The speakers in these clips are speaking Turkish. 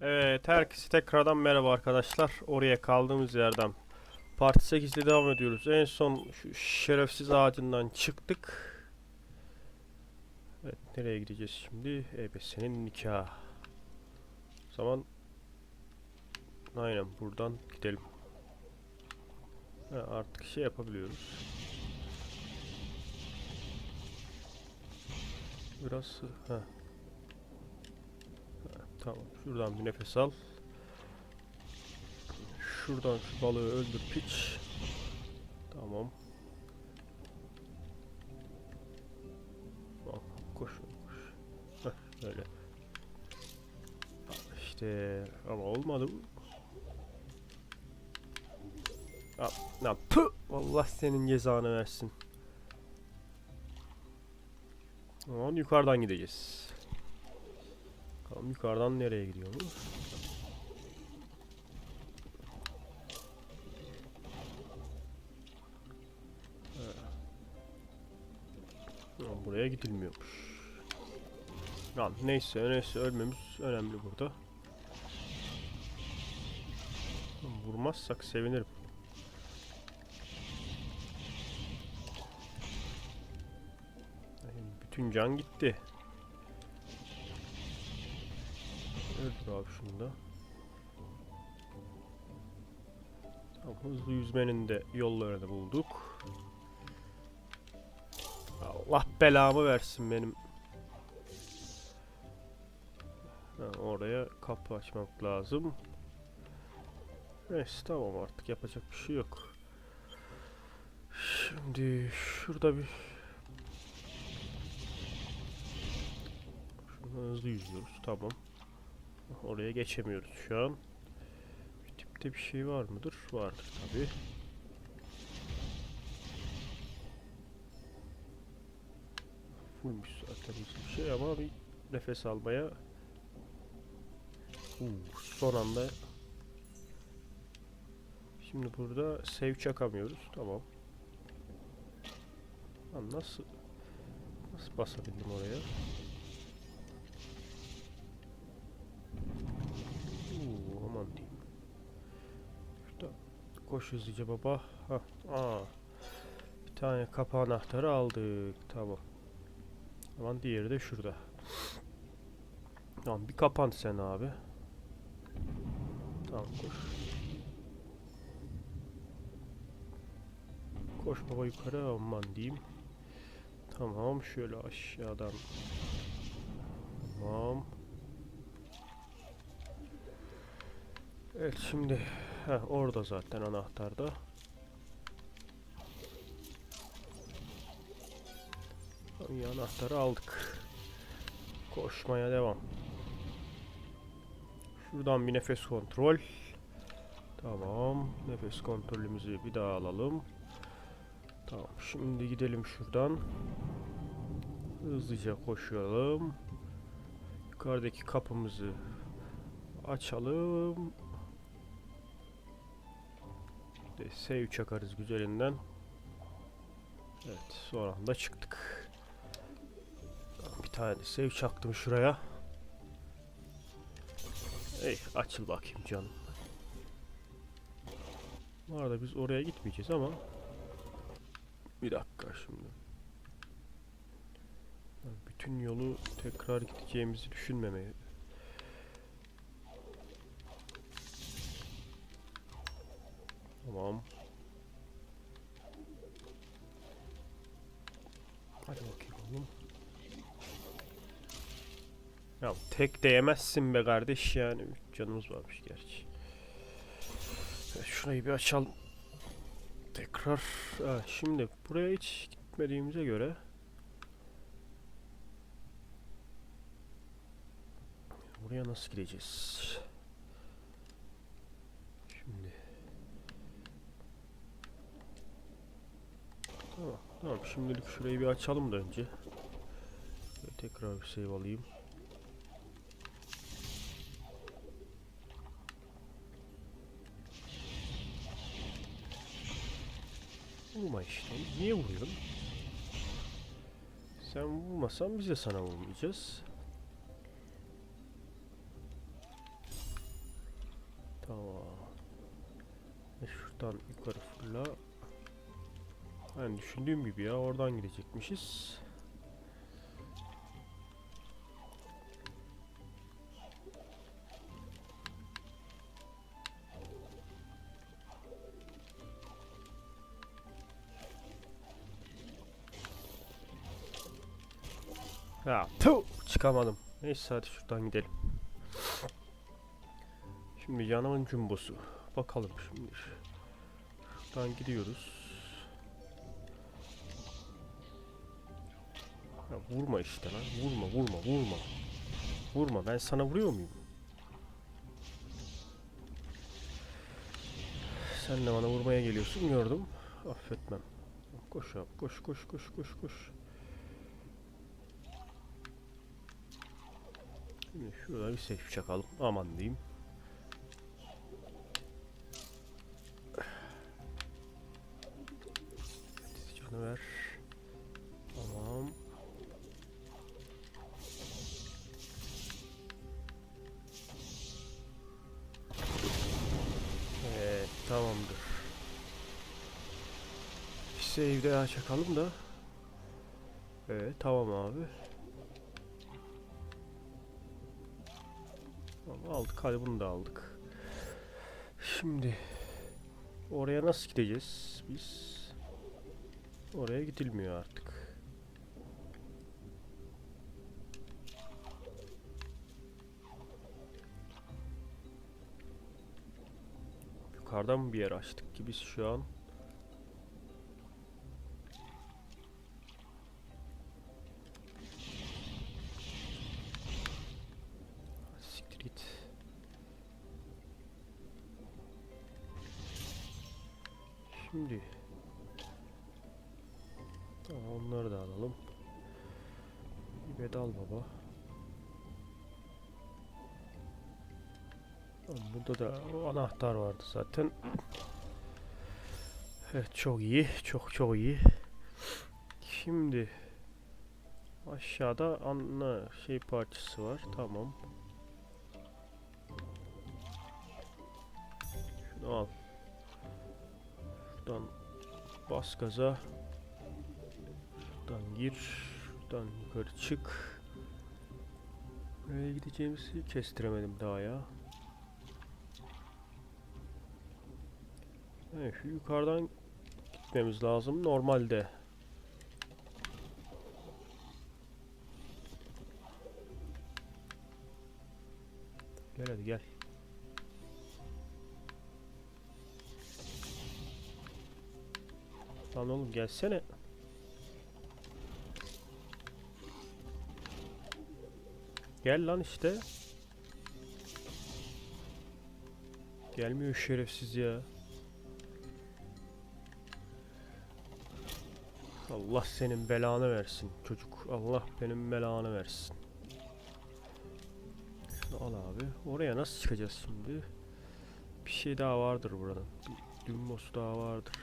Evet, herkese tekrardan merhaba arkadaşlar. Oraya kaldığımız yerden Part 8'de devam ediyoruz. En son şu şerefsiz ağacından çıktık. Evet, nereye gideceğiz şimdi? Ebesenin nikahı. O zaman aynen buradan gidelim. Ha, artık şey yapabiliyoruz. Biraz ha. Tamam. Şuradan bir nefes al. Şuradan şu balığı öldür piç. Tamam. Bak koş koş. Heh, öyle. İşte ama olmadı. Ya, ya pı! Allah senin cezanı versin. Aman yukarıdan gideceğiz. Bakalım yukarıdan nereye gidiyoruz? Ha, Buraya gidilmiyormuş. Lan neyse neyse ölmemiz önemli burada. Vurmazsak sevinirim. Bütün can gitti. Öldür abi şunu da. Tamam, hızlı yüzmenin de yollarını bulduk. Allah belamı versin benim. Ha, oraya kapı açmak lazım. Neyse tamam artık yapacak bir şey yok. Şimdi şurada bir Şuradan hızlı yüzüyoruz tamam. Oraya geçemiyoruz şu an. Bir tipte bir şey var mıdır? Vardır tabi. Fullmüş zaten bir şey ama bir nefes almaya Uu, son anda Şimdi burada save çakamıyoruz. Tamam. Lan nasıl nasıl basabildim oraya? Koş hızlıca baba. Ha, aa. Bir tane kapı anahtarı aldık. Tamam. Aman diğeri de şurada. Tamam bir kapan sen abi. Tamam koş. Koş baba yukarı aman diyeyim. Tamam şöyle aşağıdan. Tamam. Evet şimdi heh, orada zaten anahtarda. İyi anahtarı aldık. Koşmaya devam. Şuradan bir nefes kontrol. Tamam. Nefes kontrolümüzü bir daha alalım. Tamam. Şimdi gidelim şuradan. Hızlıca koşalım. Yukarıdaki kapımızı açalım. Save çakarız güzelinden. Evet, son anda çıktık. Bir tane save çaktım şuraya. Ey açıl bakayım canım. Bu arada biz oraya gitmeyeceğiz ama bir dakika şimdi. Bütün yolu tekrar gideceğimizi düşünmemeyi. Tamam. Hadi bakayım oğlum. Ya tek değmezsin be kardeş yani. Canımız varmış gerçi. Evet, şurayı bir açalım. Tekrar. Ha, şimdi buraya hiç gitmediğimize göre Buraya nasıl gideceğiz? Şimdi Tamam. Şimdilik şurayı bir açalım da önce. Ve tekrar bir save alayım. Vurma işte. Niye vuruyorsun? Sen vurmasan biz de sana vurmayacağız. Tamam. Şuradan yukarı fırla. Ben düşündüğüm gibi ya oradan gidecekmişiz. Ya tu çıkamadım. Neyse hadi şuradan gidelim. Şimdi yanımın cumbosu. Bakalım şimdi. Şuradan gidiyoruz. Vurma işte lan. Vurma vurma vurma. Vurma ben sana vuruyor muyum? Sen de bana vurmaya geliyorsun gördüm. Affetmem. Koş abi koş koş koş koş koş. Şimdi şurada bir safe çakalım. Aman diyeyim. Daha çakalım da. Evet tamam abi. Tamam, aldık hadi bunu da aldık. Şimdi oraya nasıl gideceğiz biz? Oraya gidilmiyor artık. Yukarıdan bir yer açtık ki biz şu an. Bir bedal baba. Burada da anahtar vardı zaten. Evet çok iyi. Çok çok iyi. Şimdi aşağıda ana şey parçası var. Tamam. Şunu al. Şuradan bas gaza. Şuradan gir. Şuradan yukarı çık. Nereye gideceğimizi kestiremedim daha ya. Evet, şu yukarıdan gitmemiz lazım normalde. Gel hadi gel. Lan oğlum gelsene. Gel lan işte. Gelmiyor şerefsiz ya. Allah senin belanı versin çocuk. Allah benim belanı versin. Şunu al abi. Oraya nasıl çıkacağız şimdi? Bir şey daha vardır buranın. Bir daha vardır.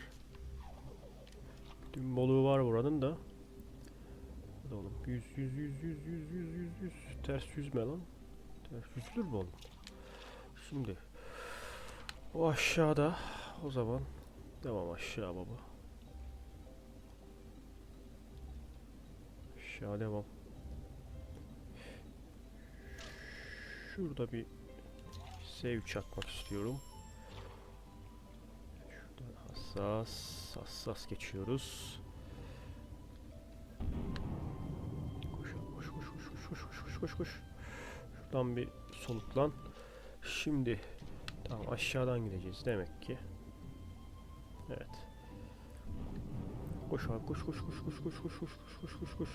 Dümboluğu var buranın da. Hadi oğlum. Yüz yüz yüz yüz yüz yüz yüz yüz. Ters yüzme lan. Ters yüzülür mü oğlum? Şimdi. O aşağıda. O zaman. Devam aşağı baba. Aşağı devam. Şurada bir save çakmak istiyorum. Şurada hassas, hassas geçiyoruz. Koş, koş, koş, koş, koş, koş, koş, koş, koş, koş. Şuradan bir soluklan. Şimdi tamam aşağıdan gideceğiz demek ki. Evet. Koş abi koş koş koş koş koş koş koş koş koş koş koş.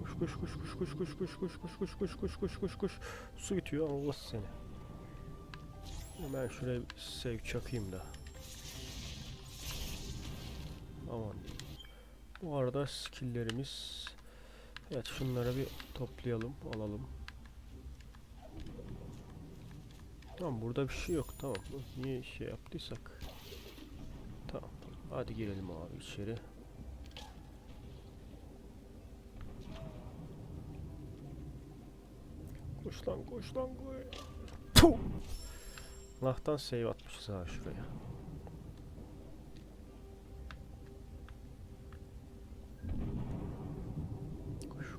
Koş koş koş koş koş koş koş koş koş koş koş koş koş koş Su bitiyor Allah seni. Ben şuraya sev çakayım da. Aman. Bu arada skill'lerimiz Evet şunları bir toplayalım alalım. Tamam burada bir şey yok tamam. Niye şey yaptıysak. Tamam. Hadi girelim abi içeri. Koş lan koş lan koş. Puh! Allah'tan save atmışız ha şuraya.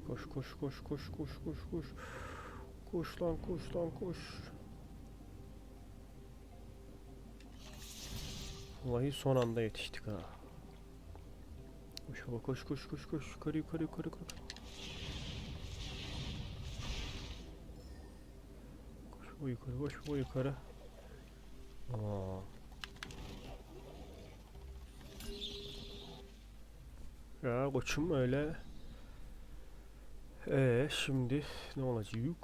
Koş koş koş koş koş koş koş koş. Lan koş lan koş. Vallahi son anda yetiştik ha. Koş baba koş koş koş koş yukarı yukarı yukarı yukarı. Koş baba yukarı koş baba yukarı. Aa. Ya koçum öyle. Ee şimdi ne olacak?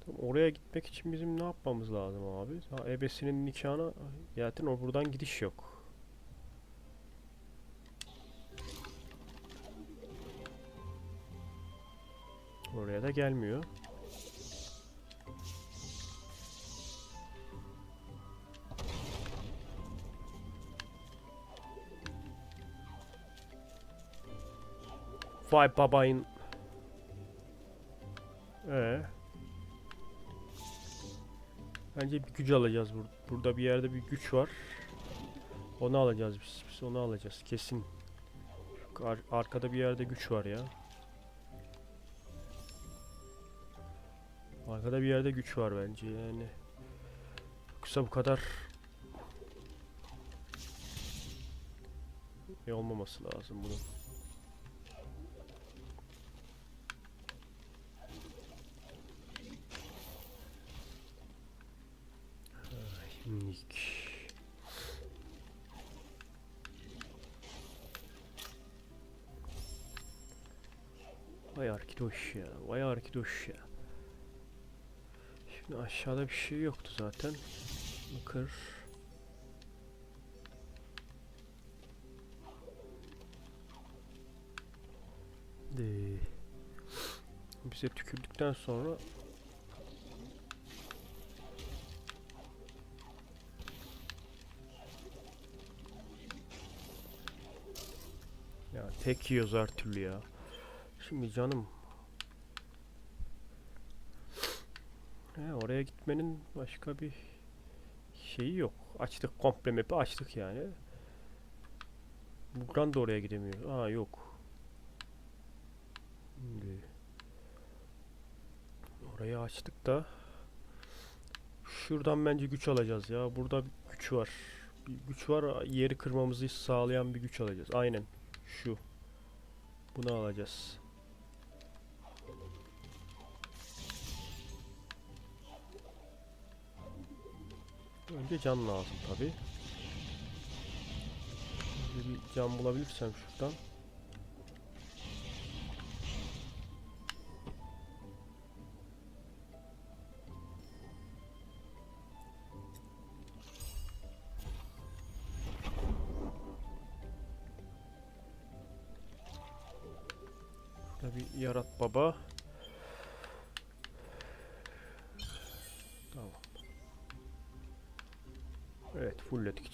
Tamam, oraya gitmek için bizim ne yapmamız lazım abi? Ha, ebesinin nikahına zaten o buradan gidiş yok. Oraya da gelmiyor. Vay babayın. Bence bir güç alacağız bur burada bir yerde bir güç var. Onu alacağız biz. Biz onu alacağız kesin. Ar- arkada bir yerde güç var ya. Arkada bir yerde güç var bence yani. Yoksa bu kadar iyi olmaması lazım bunun. Vay arkidoş ya. Vay arkidoş ya. Şimdi aşağıda bir şey yoktu zaten. Kır. De. Bize tükürdükten sonra Ya tek yiyoruz her türlü ya. Şimdi canım. He, oraya gitmenin başka bir şeyi yok. Açtık komple map'i açtık yani. Buradan da oraya gidemiyor. Aa yok. Şimdi orayı açtık da şuradan bence güç alacağız ya. Burada bir güç var. Bir güç var. Yeri kırmamızı sağlayan bir güç alacağız. Aynen. Şu. Bunu alacağız. Önce can lazım tabi. Bir can bulabilirsem şuradan. Şurada yarat baba.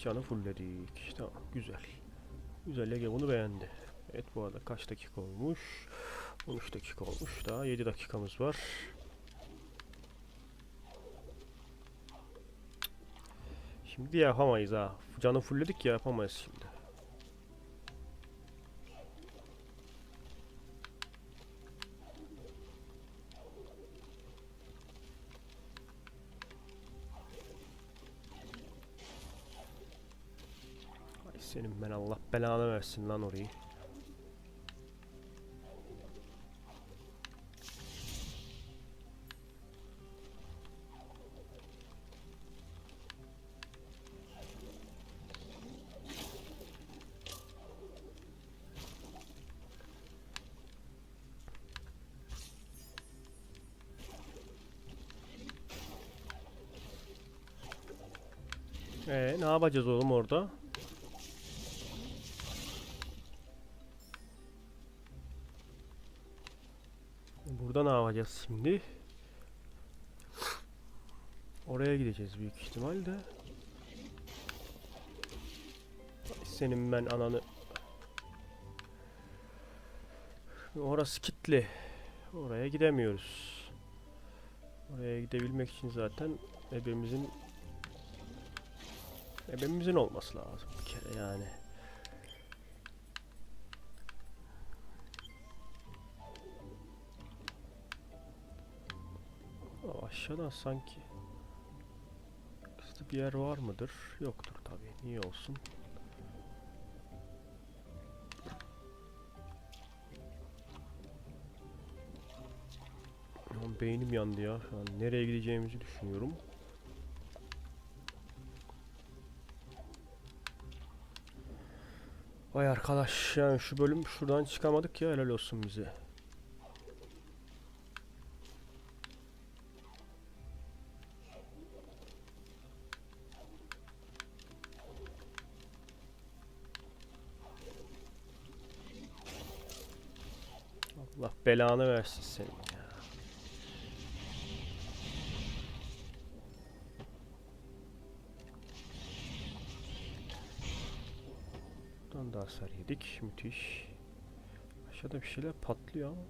Canı fullledik. Tamam güzel. Güzel Ege bunu beğendi. Evet bu arada kaç dakika olmuş? 13 dakika olmuş daha 7 dakikamız var. Şimdi yapamayız ha. Canı fullledik ya yapamayız şimdi. Allah belanı versin lan orayı. Ee, ne yapacağız oğlum orada? Burada ne yapacağız şimdi? Oraya gideceğiz büyük ihtimalle. Senin ben ananı. Orası kilitli. Oraya gidemiyoruz. Oraya gidebilmek için zaten ebemizin ebemizin olması lazım bir kere yani. Aa, aşağıdan sanki gizli bir yer var mıdır? Yoktur tabii. Niye olsun? Lan beynim yandı ya şu an. Nereye gideceğimizi düşünüyorum. Vay arkadaş yani şu bölüm şuradan çıkamadık ya helal olsun bize. Belanı versin senin ya. Buradan da hasar yedik. Müthiş. Aşağıda bir şeyler patlıyor ama.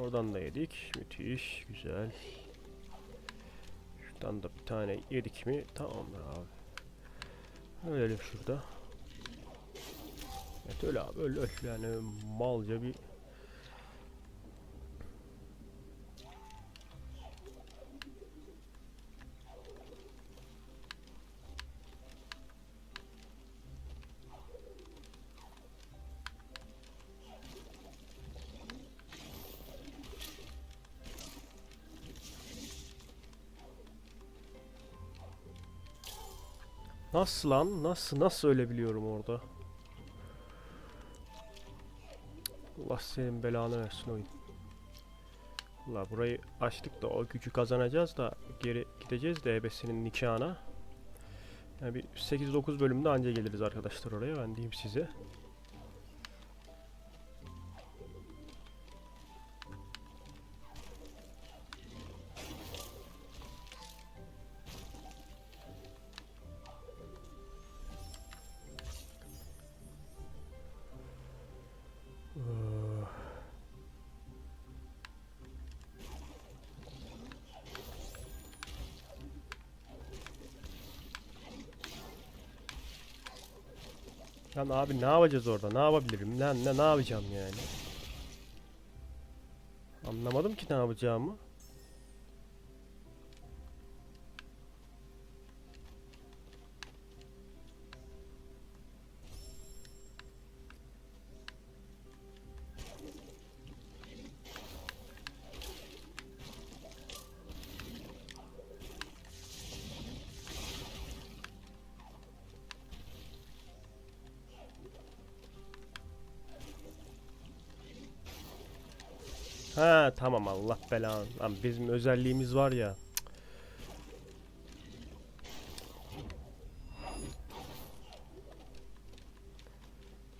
Oradan da yedik. Müthiş. Güzel. Şuradan da bir tane yedik mi? Tamamdır abi. Ölelim şurada. Evet öyle abi öyle öyle yani malca bir Nasıl lan? Nasıl nasıl ölebiliyorum orada? Allah senin belanı versin oyun. Allah burayı açtık da o gücü kazanacağız da geri gideceğiz de ebesinin nikahına. Yani bir 8-9 bölümde anca geliriz arkadaşlar oraya ben diyeyim size. Lan abi ne yapacağız orada? Ne yapabilirim? Lan ne, ne yapacağım yani? Anlamadım ki ne yapacağımı. Ha tamam Allah belanı. Lan bizim özelliğimiz var ya.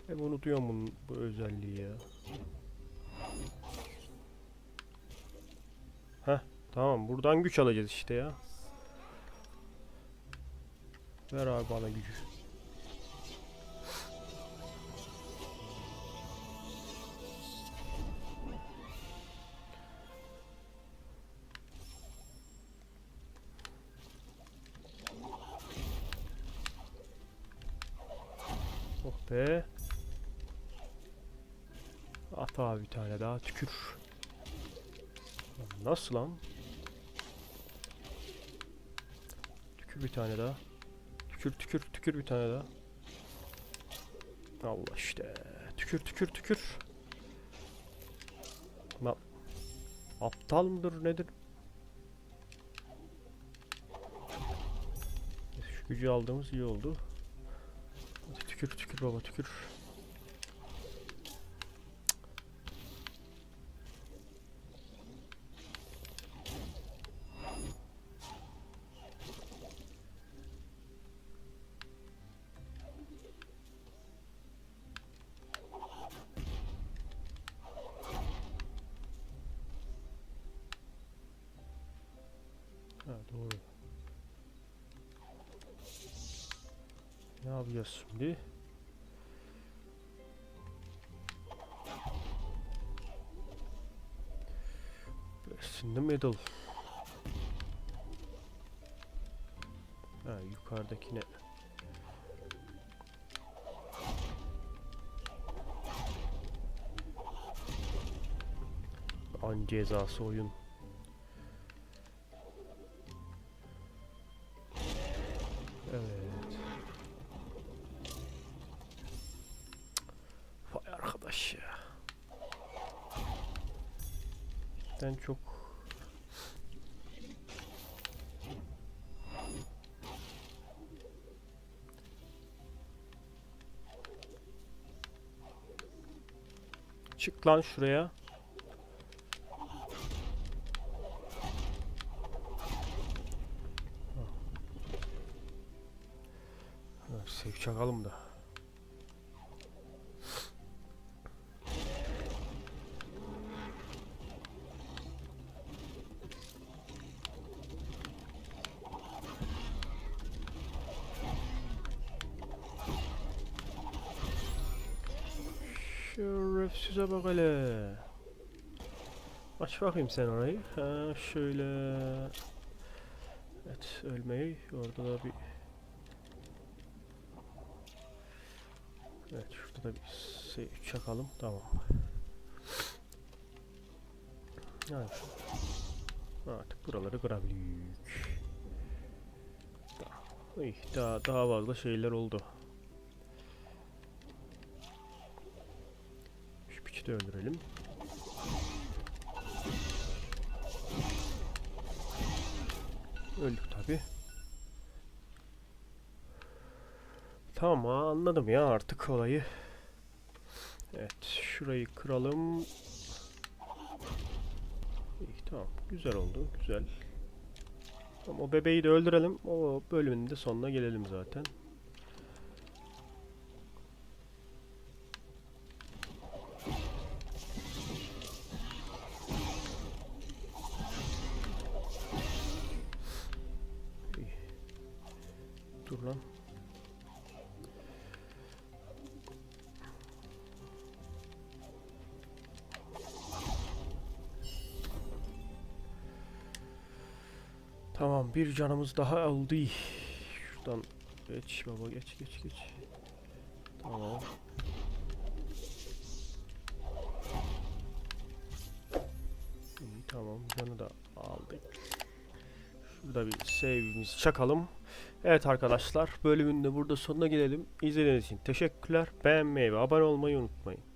Hep unutuyorum bunun, bu özelliği ya. Heh tamam buradan güç alacağız işte ya. Ver abi bana gücü. Abi bir tane daha tükür. Nasıl lan? Tükür bir tane daha. Tükür tükür tükür bir tane daha. Allah işte. Tükür tükür tükür. Lan aptal mıdır nedir? Şu gücü aldığımız iyi oldu. Tükür tükür baba tükür. Ne yapacağız şimdi? The middle? Ha yukarıdakine. An cezası oyun. Ben çok Çık lan şuraya. Şerefsize bak hele. Aç bakayım sen orayı. Ha şöyle. Evet ölmeyi. Orada da bir Evet şurada da bir şey çakalım. Tamam. Evet. Artık buraları kırabiliyoruz. Daha, daha fazla şeyler oldu. De öldürelim. Öldük tabi. Tamam anladım ya artık olayı. Evet şurayı kıralım. İyi tamam güzel oldu güzel. Tamam o bebeği de öldürelim. O bölümün de sonuna gelelim zaten. Bir canımız daha oldu. Şuradan geç baba geç geç geç. Tamam. İyi tamam canı da aldık. Şurada bir save'imizi çakalım. Evet arkadaşlar bölümün de burada sonuna gelelim. İzlediğiniz için teşekkürler. Beğenmeyi ve abone olmayı unutmayın.